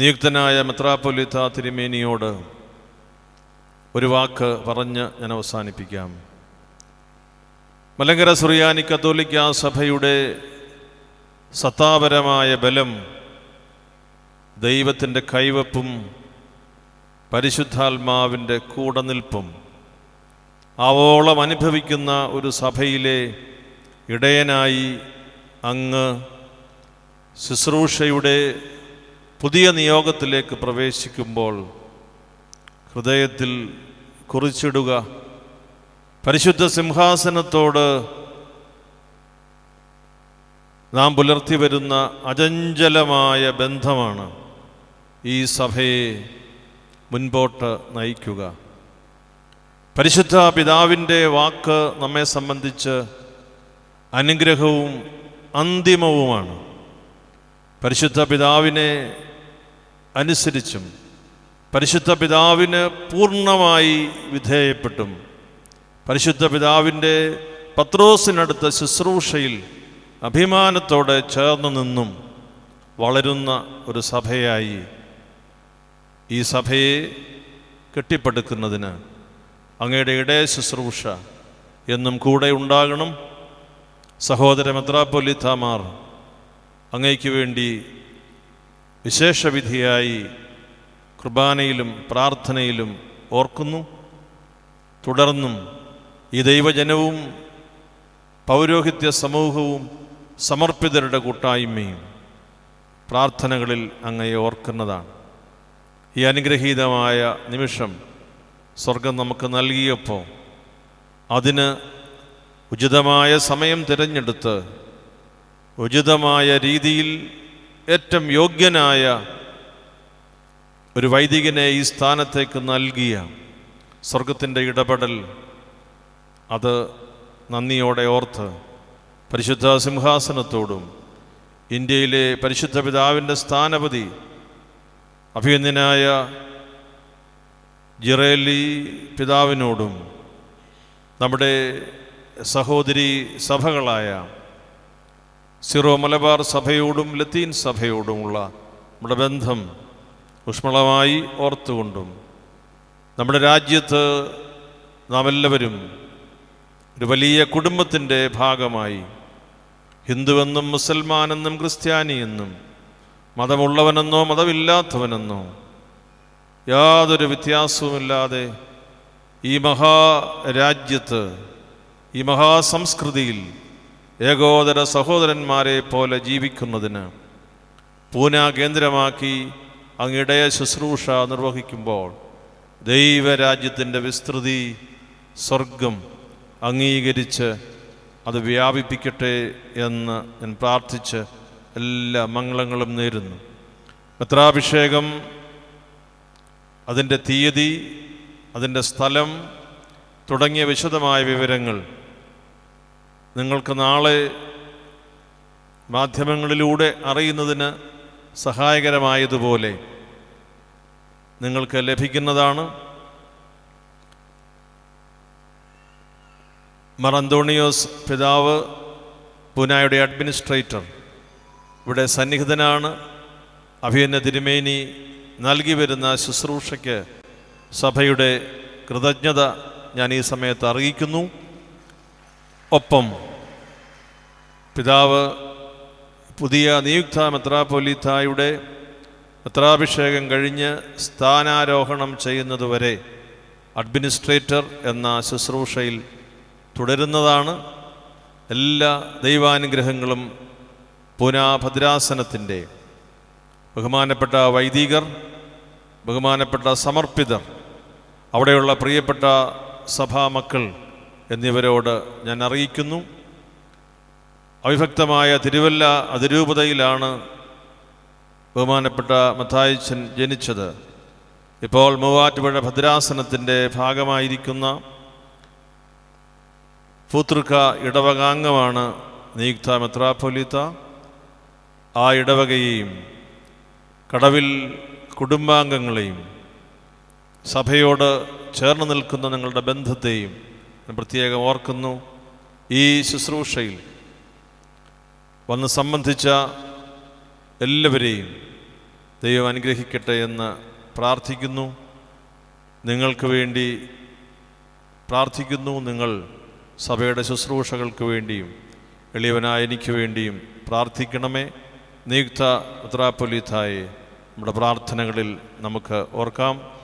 നിയുക്തനായ മെത്രാപ്പൊലിത്ത തിരുമേനിയോട് ഒരു വാക്ക് പറഞ്ഞ് ഞാൻ അവസാനിപ്പിക്കാം. മലങ്കര സുറിയാനി കത്തോലിക്ക സഭയുടെ സത്താപരമായ ബലം ദൈവത്തിന്റെ കൈവപ്പും പരിശുദ്ധാത്മാവിന്റെ കൂടനിൽപ്പും ആവോളം അനുഭവിക്കുന്ന ഒരു സഭയിലെ ഇടയനായി അങ്ങ് ശുശ്രൂഷയുടെ പുതിയ നിയോഗത്തിലേക്ക് പ്രവേശിക്കുമ്പോൾ ഹൃദയത്തിൽ കുറിച്ചിടുക പരിശുദ്ധ സിംഹാസനത്തോട് നാം പുലർത്തി വരുന്ന അചഞ്ചലമായ ബന്ധമാണ് ഈ സഭയെ മുൻപോട്ട് നയിക്കുക. പരിശുദ്ധ പിതാവിന്റെ വാക്ക് നമ്മെ സംബന്ധിച്ച് അനുഗ്രഹവും അന്തിമവുമാണ്. പരിശുദ്ധ പിതാവിനെ അനുസരിച്ചും പരിശുദ്ധ പിതാവിന് പൂർണമായി വിധേയപ്പെട്ടും. പരിശുദ്ധ പിതാവിന്റെ പത്രോസിനടുത്ത ശുശ്രൂഷയിൽ അഭിമാനത്തോടെ ചേർന്ന് നിന്നും വളരുന്ന ഒരു സഭയായി ഈ സഭയെ കെട്ടിപ്പടുക്കുന്നതിന് അങ്ങയുടെ ഇടയ ശുശ്രൂഷ എന്നും കൂടെ ഉണ്ടാകണം. സഹോദര മെത്രാപ്പൊലിത്താമാർ അങ്ങയ്ക്ക് വേണ്ടി വിശേഷവിധിയായി കുർബാനയിലും പ്രാർത്ഥനയിലും ഓർക്കുന്നു. തുടർന്നും ഈ ദൈവജനവും പൗരോഹിത്യ സമൂഹവും സമർപ്പിതരുടെ കൂട്ടായ്മയും പ്രാർത്ഥനകളിൽ അങ്ങയെ ഓർക്കുന്നതാണ്. ഈ അനുഗ്രഹീതമായ നിമിഷം സ്വർഗം നമുക്ക് നൽകിയപ്പോൾ അതിന് ഉചിതമായ സമയം തിരഞ്ഞെടുത്ത് ഉചിതമായ രീതിയിൽ ഏറ്റവും യോഗ്യനായ ഒരു വൈദികനെ ഈ സ്ഥാനത്തേക്ക് നൽകിയ സ്വർഗത്തിന്റെ ഇടപെടൽ അത് നന്ദിയോടെ ഓർത്ത് പരിശുദ്ധ സിംഹാസനത്തോടും ഇന്ത്യയിലെ പരിശുദ്ധ പിതാവിന്റെ സ്ഥാനപതി അഭിയന്യനായ ജിറേലി പിതാവിനോടും നമ്മുടെ സഹോദരി സഭകളായ സിറോ മലബാർ സഭയോടും ലത്തീൻ സഭയോടുമുള്ള നമ്മുടെ ബന്ധം ഊഷ്മളമായി ഓർത്തുകൊണ്ടും നമ്മുടെ രാജ്യത്ത് നാം എല്ലാവരും ഒരു വലിയ കുടുംബത്തിന്റെ ഭാഗമായി ഹിന്ദുവെന്നും മുസൽമാനെന്നും ക്രിസ്ത്യാനിയെന്നും മതമുള്ളവനെന്നോ മതമില്ലാത്തവനെന്നോ യാതൊരു വ്യത്യാസവുമില്ലാതെ ഈ മഹാരാജ്യത്ത് ഈ മഹാസംസ്കൃതിയിൽ ഏകോദര സഹോദരന്മാരെ പോലെ ജീവിക്കുന്നതിന് പൂന കേന്ദ്രമാക്കി അങ്ങിടയ ശുശ്രൂഷ നിർവഹിക്കുമ്പോൾ ദൈവരാജ്യത്തിന്റെ വിസ്തൃതി സ്വർഗം അംഗീകരിച്ച് അത് വ്യാപിപ്പിക്കട്ടെ എന്ന് ഞാൻ പ്രാർത്ഥിച്ച് എല്ലാ മംഗളങ്ങളും നേരുന്നു. പത്രാഭിഷേകം അതിന്റെ തീയതി അതിന്റെ സ്ഥലം തുടങ്ങിയ വിശദമായ വിവരങ്ങൾ നിങ്ങൾക്ക് നാളെ മാധ്യമങ്ങളിലൂടെ അറിയുന്നതിന് സഹായകരമായതുപോലെ നിങ്ങൾക്ക് ലഭിക്കുന്നതാണ് മറന്തോണിയോസ് പിതാവ് പൂനായുടെ അഡ്മിനിസ്ട്രേറ്റർ. ഇവിടെ സന്നിഹിതനാണ്. അഭിയന്ന തിരുമേനി നൽകി വരുന്ന ശുശ്രൂഷയ്ക്ക് സഭയുടെ കൃതജ്ഞത ഞാൻ ഈ സമയത്ത് അറിയിക്കുന്നു. ഒപ്പം. പിതാവ് പുതിയ നിയുക്ത മെത്രാപ്പൊലിത്തായുടെ മെത്രാഭിഷേകം കഴിഞ്ഞ് സ്ഥാനാരോഹണം ചെയ്യുന്നതുവരെ അഡ്മിനിസ്ട്രേറ്റർ എന്ന ശുശ്രൂഷയിൽ തുടരുന്നതാണ്. എല്ലാ ദൈവാനുഗ്രഹങ്ങളും പുനാഭദ്രാസനത്തിന്റെ ബഹുമാനപ്പെട്ട വൈദികർ ബഹുമാനപ്പെട്ട സമർപ്പിതർ അവിടെയുള്ള പ്രിയപ്പെട്ട സഭാമക്കൾ എന്നിവരോട് ഞാൻ അറിയിക്കുന്നു. അവിഭക്തമായ തിരുവല്ല അതിരൂപതയിലാണ് ബഹുമാനപ്പെട്ട മത്തായിച്ചൻ ജനിച്ചത്. ഇപ്പോൾ മൂവാറ്റുപുഴ ഭദ്രാസനത്തിന്റെ ഭാഗമായിരിക്കുന്ന പൂത്തൃക്ക ഇടവകാംഗമാണ് നിയുക്ത മെത്രാപ്പൊലീത്ത. ആ ഇടവകയെയും കടവിൽ കുടുംബാംഗങ്ങളെയും സഭയോട് ചേർന്ന് നിൽക്കുന്ന നിങ്ങളുടെ ബന്ധത്തെയും പ്രത്യേകം ഓർക്കുന്നു ഈ ശുശ്രൂഷയിൽ വന്ന് സംബന്ധിച്ച എല്ലാവരെയും ദൈവം അനുഗ്രഹിക്കട്ടെ എന്ന് പ്രാർത്ഥിക്കുന്നു. നിങ്ങൾക്ക് വേണ്ടി പ്രാർത്ഥിക്കുന്നു. നിങ്ങൾ സഭയുടെ ശുശ്രൂഷകൾക്ക് വേണ്ടിയും എളിയവനായ എനിക്ക് വേണ്ടിയും പ്രാർത്ഥിക്കണമേ. നിയുക്ത ഉത്തരാപ്പൊലീത്തായെ നമ്മുടെ പ്രാർത്ഥനകളിൽ നമുക്ക് ഓർക്കാം.